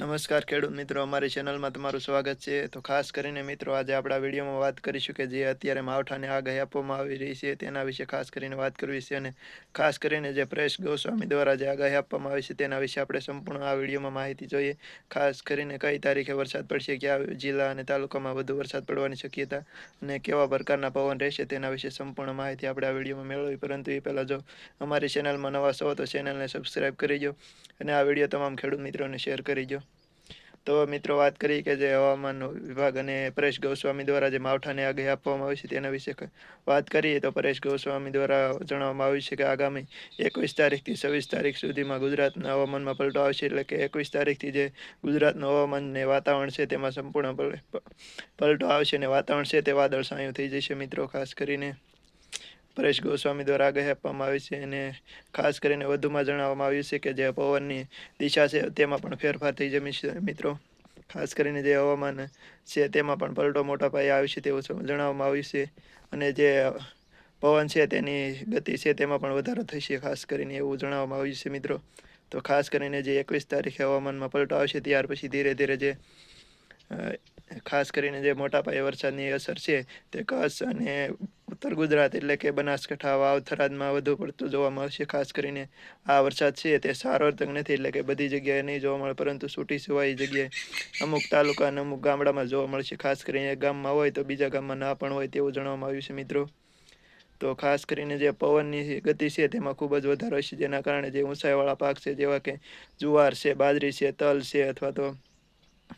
નમસ્કાર ખેડૂત મિત્રો, અમારી ચેનલમાં તમારું સ્વાગત છે. તો ખાસ કરીને મિત્રો, આજે આપણા વિડીયોમાં વાત કરીશું કે જે અત્યારે માવઠાને આગાહી આપવામાં આવી રહી છે, તેના વિશે ખાસ કરીને વાત કરવી છે અને ખાસ કરીને જે પ્રેસ ગોસ્વામી દ્વારા જે આગાહી આપવામાં આવી છે, તેના વિશે આપણે સંપૂર્ણ આ વિડીયોમાં માહિતી જોઈએ. ખાસ કરીને કઈ તારીખે વરસાદ પડશે, કયા જિલ્લા અને તાલુકામાં વધુ વરસાદ પડવાની શક્યતા અને કેવા પ્રકારના પવન રહેશે, તેના વિશે સંપૂર્ણ માહિતી આપણે આ વિડીયોમાં મેળવી. પરંતુ એ પહેલાં જો અમારી ચેનલમાં નવા છો, તો ચેનલને સબસ્ક્રાઈબ કરી દો અને આ વીડિયો તમામ ખેડૂત મિત્રોને શેર કરી દો. તો મિત્રો વાત કરી કે જે હવામાન વિભાગ અને પરેશ ગોસ્વામી દ્વારા જે માવઠાની આગાહી આપવામાં આવી છે તેના વિશે વાત કરીએ તો પરેશ ગોસ્વામી દ્વારા જણાવવામાં આવ્યું છે કે આગામી એકવીસ તારીખથી છવ્વીસ તારીખ સુધીમાં ગુજરાતના હવામાનમાં પલટો આવશે એટલે કે એકવીસ તારીખથી જે ગુજરાતનું હવામાન ને વાતાવરણ છે તેમાં સંપૂર્ણ પલટો આવશે અને વાતાવરણ છે તે વાદળ વાદળછાયું થઈ જશે મિત્રો, ખાસ કરીને પરેશ ગોસ્વામી દ્વારા આગાહી આપવામાં આવી છે અને ખાસ કરીને વધુમાં જણાવવામાં આવ્યું છે કે જે પવનની દિશા છે તેમાં પણ ફેરફાર થઈ જમી મિત્રો, ખાસ કરીને જે હવામાન છે તેમાં પણ પલટો મોટા પાયે આવી છે તેવું જણાવવામાં આવ્યું છે અને જે પવન છે તેની ગતિ છે તેમાં પણ વધારો થશે ખાસ કરીને એવું જણાવવામાં આવ્યું છે. મિત્રો, તો ખાસ કરીને જે એકવીસ તારીખે હવામાનમાં પલટો આવશે ત્યાર પછી ધીરે ધીરે જે ખાસ કરીને જે મોટા પાયે વરસાદની અસર છે તે કચ્છ અને ઉત્તર ગુજરાત એટલે કે બનાસકાંઠા, વાવ, થરાદમાં વધુ પડતું જોવા મળશે, ખાસ કરીને આ વરસાદ છે તે સારો તક નથી એટલે કે બધી જગ્યાએ નહીં જોવા મળે, પરંતુ છૂટી છવાઈ જગ્યાએ અમુક તાલુકા અને અમુક ગામડામાં જોવા મળશે. ખાસ કરીને ગામમાં હોય તો બીજા ગામમાં ના પણ હોય તેવું જણાવવામાં આવ્યું છે મિત્રો. તો ખાસ કરીને જે પવનની ગતિ છે તેમાં ખૂબ જ વધારો છે, જેના કારણે જે ઊંચાઈવાળા પાક છે, જેવા કે જુવાર છે, બાજરી છે, તલ છે અથવા તો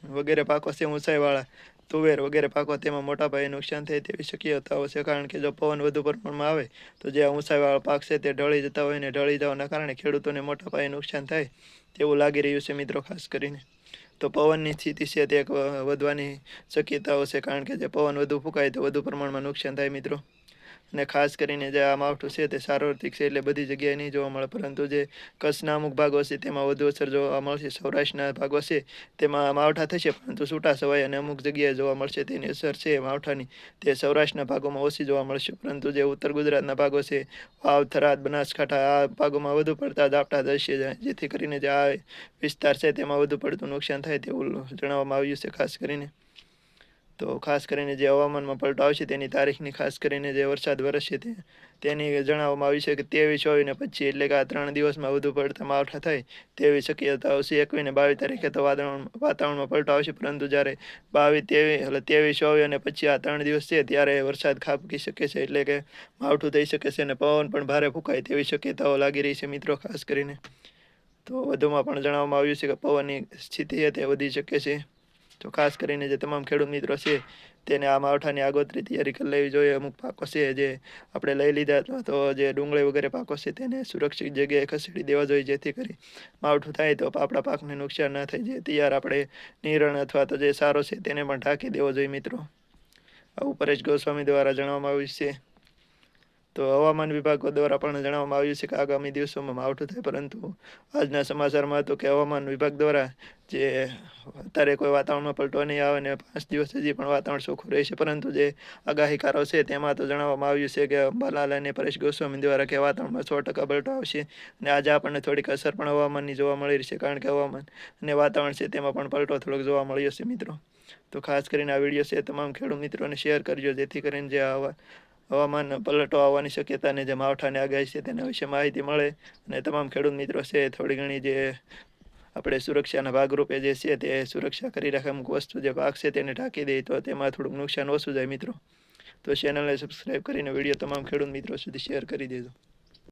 વગેરે પાકો છે ઊંચાઈવાળા તુવેર વગેરે પાકો તેમાં મોટા પાયે નુકસાન થાય તેવી શક્યતાઓ છે. કારણ કે જો પવન વધુ પ્રમાણમાં આવે, તો જે ઊંચાઈવાળા પાક છે તે ઢળી જતા હોય ને ઢળી જવાના કારણે ખેડૂતોને મોટા પાયે નુકસાન થાય તેવું લાગી રહ્યું છે મિત્રો, ખાસ કરીને. તો પવનની સ્થિતિ છે તે વધવાની શક્યતાઓ છે. કારણ કે જે પવન વધુ ફૂંકાય તો વધુ પ્રમાણમાં નુકસાન થાય મિત્રો. અને ખાસ કરીને જે આ માવઠું છે તે સાર્વત્રિક છે એટલે બધી જગ્યાએ નહીં જોવા મળે. પરંતુ જે કચ્છના અમુક ભાગો છે તેમાં વધુ અસર જોવા મળશે. સૌરાષ્ટ્રના ભાગો છે તેમાં માવઠા થશે, પરંતુ છૂટા સવાય અને અમુક જગ્યાએ જોવા મળશે તેની અસર છે માવઠાની. તે સૌરાષ્ટ્રના ભાગોમાં ઓછી જોવા મળશે, પરંતુ જે ઉત્તર ગુજરાતના ભાગો છે, વાવ, થરાદ, બનાસકાંઠા, આ ભાગોમાં વધુ પડતા ઝાપટા થશે જેથી કરીને જે આ વિસ્તાર છે તેમાં વધુ પડતું નુકસાન થાય તેવું જણાવવામાં આવ્યું છે, ખાસ કરીને તો ખાસ કરીને જે હવામાનમાં પલટો આવશે તેની તારીખની ખાસ કરીને જે વરસાદ વરસશે તે, તેની જણાવવામાં આવી છે કે ત્રેવીસ, ચોવીસ ને પછી એટલે કે આ ત્રણ દિવસમાં વધુ પડતા માવઠા થાય તેવી શક્યતા આવશે. એકવીસ ને બાવીસ તારીખે તો વાતાવરણ, વાતાવરણમાં પલટો આવશે, પરંતુ જ્યારે બાવીસ, ત્રેવીસ, એટલે ત્રેવીસ, ચોવીસ અને પછી આ ત્રણ દિવસ છે ત્યારે વરસાદ ખાબકી શકે છે એટલે કે માવઠું થઈ શકે છે અને પવન પણ ભારે ફૂંકાય તેવી શક્યતાઓ લાગી રહી છે મિત્રો ખાસ કરીને. તો વધુમાં પણ જણાવવામાં આવ્યું છે કે પવનની સ્થિતિ તે વધી શકે છે. તો ખાસ કરીને જે તમામ ખેડૂત મિત્રો છે, તેને આ માવઠાની આગોતરી તૈયારી કરી લેવી જોઈએ. અમુક પાકો છે જે આપણે લઈ લીધા અથવા તો જે ડુંગળી વગેરે પાકો છે તેને સુરક્ષિત જગ્યાએ ખસેડી દેવા જોઈએ, જેથી કરી માવઠું થાય તો આપણા પાકને નુકસાન ન થાય. જે તૈયાર આપણે નિરણ અથવા તો જે સારો છે તેને પણ ઢાંકી દેવો જોઈએ મિત્રો. આવું પરેશ ગોસ્વામી દ્વારા જણાવવામાં આવ્યું છે. તો હવામાન વિભાગ દ્વારા પણ જણાવવામાં આવ્યું છે કે આગામી દિવસોમાં માવઠું થાય, પરંતુ આજના સમાચારમાં હતું કે હવામાન વિભાગ દ્વારા જે અત્યારે કોઈ વાતાવરણમાં પલટો નહીં આવે ને પાંચ દિવસ હજી પણ વાતાવરણ ચોખ્ખું રહેશે પરંતુ જે આગાહીકારો છે તેમાં તો જણાવવામાં આવ્યું છે કે અંબાલાલ અને પરેશ ગોસ્વામી દ્વારા કે વાતાવરણમાં સો ટકા પલટો આવશે અને આજે આપણને થોડીક અસર પણ હવામાનની જોવા મળી રહી છે, કારણ કે હવામાન અને વાતાવરણ છે તેમાં પણ પલટો થોડોક જોવા મળ્યો છે, મિત્રો. તો ખાસ કરીને આ વીડિયો છે તમામ ખેડૂત મિત્રોને શેર કરજો, જેથી કરીને જે આવા હવામાન પલટો આવવાની શક્યતા અને જે માવઠાની આગાહી છે તેના વિશે માહિતી મળે. અને તમામ ખેડૂત મિત્રો છે, થોડી ઘણી જે આપણે સુરક્ષાના ભાગરૂપે જે છે તે સુરક્ષા કરી રાખે, અમુક વસ્તુ જે ભાગ છે તેને ઢાંકી દે તો તેમાં થોડુંક નુકસાન ઓછું જાય મિત્રો. તો ચેનલને સબસ્ક્રાઈબ કરીને વીડિયો તમામ ખેડૂત મિત્રો સુધી શેર કરી દેજો.